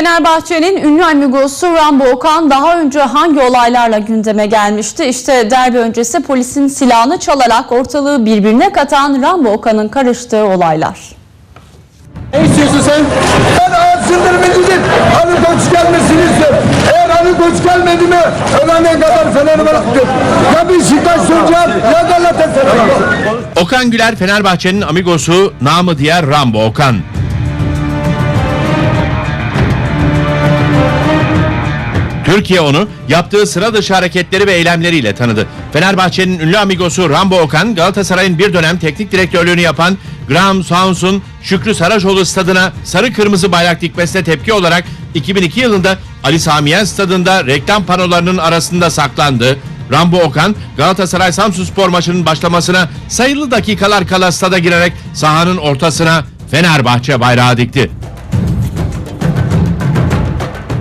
Fenerbahçe'nin ünlü amigosu Rambo Okan daha önce hangi olaylarla gündeme gelmişti? İşte derbi öncesi polisin silahını çalarak ortalığı birbirine katan Rambo Okan'ın karıştığı olaylar. Ne istiyorsun sen? Ben ağzındır bildirin. Ali Koç gelmesini istiyorum. Eğer Ali Koç gelmedi mi ölene kadar Fener'i bıraktım. Ya Beşiktaş olacak ya Galatasaray. Okan Güler Fenerbahçe'nin amigosu namı diğer Rambo Okan. Türkiye onu yaptığı sıra dışı hareketleri ve eylemleriyle tanıdı. Fenerbahçe'nin ünlü amigosu Rambo Okan, Galatasaray'ın bir dönem teknik direktörlüğünü yapan Graham Sounds'un Şükrü Saracoğlu stadına sarı kırmızı bayrak dikmesine tepki olarak 2002 yılında Ali Samiyen stadında reklam panolarının arasında saklandı. Rambo Okan Galatasaray Samsunspor maçının başlamasına sayılı dakikalar kala stada girerek sahanın ortasına Fenerbahçe bayrağı dikti.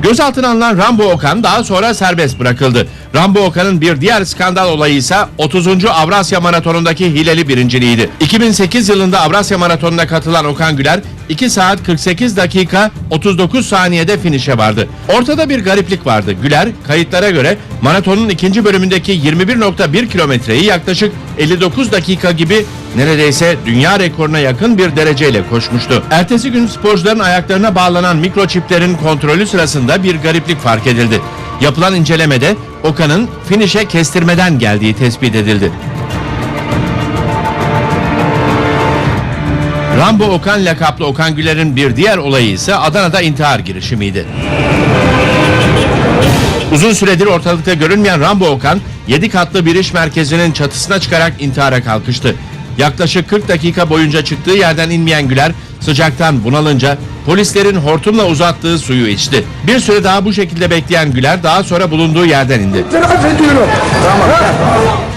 Gözaltına alınan Rambo Okan daha sonra serbest bırakıldı. Rambo Okan'ın bir diğer skandal olayı ise 30. Avrasya Maratonu'ndaki hileli birinciliğiydi. 2008 yılında Avrasya Maratonu'na katılan Okan Güler 2 saat 48 dakika 39 saniyede finişe vardı. Ortada bir gariplik vardı. Güler kayıtlara göre maratonun ikinci bölümündeki 21.1 kilometreyi yaklaşık 59 dakika gibi neredeyse dünya rekoruna yakın bir dereceyle koşmuştu. Ertesi gün sporcuların ayaklarına bağlanan mikroçiplerin kontrolü sırasında bir gariplik fark edildi. Yapılan incelemede Okan'ın finişe kestirmeden geldiği tespit edildi. Rambo Okan lakaplı Okan Güler'in bir diğer olayı ise Adana'da intihar girişimiydi. Uzun süredir ortalıkta görünmeyen Rambo Okan 7 katlı bir iş merkezinin çatısına çıkarak intihara kalkıştı. Yaklaşık 40 dakika boyunca çıktığı yerden inmeyen Güler sıcaktan bunalınca polislerin hortumla uzattığı suyu içti. Bir süre daha bu şekilde bekleyen Güler daha sonra bulunduğu yerden indi.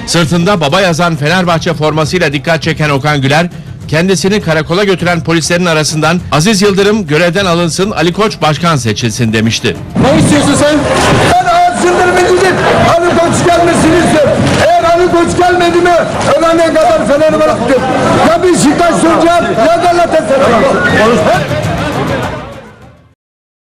Sırtında baba yazan Fenerbahçe formasıyla dikkat çeken Okan Güler, kendisini karakola götüren polislerin arasından Aziz Yıldırım görevden alınsın Ali Koç başkan seçilsin demişti. Ne istiyorsun sen? Ben ağzındır bildirin. Ali Koç gelmesini istiyorum. Eğer Ali Koç gelmedi mi ölene kadar Fener'i bıraktım. Ya Beşiktaş olacak ya Galatasaray.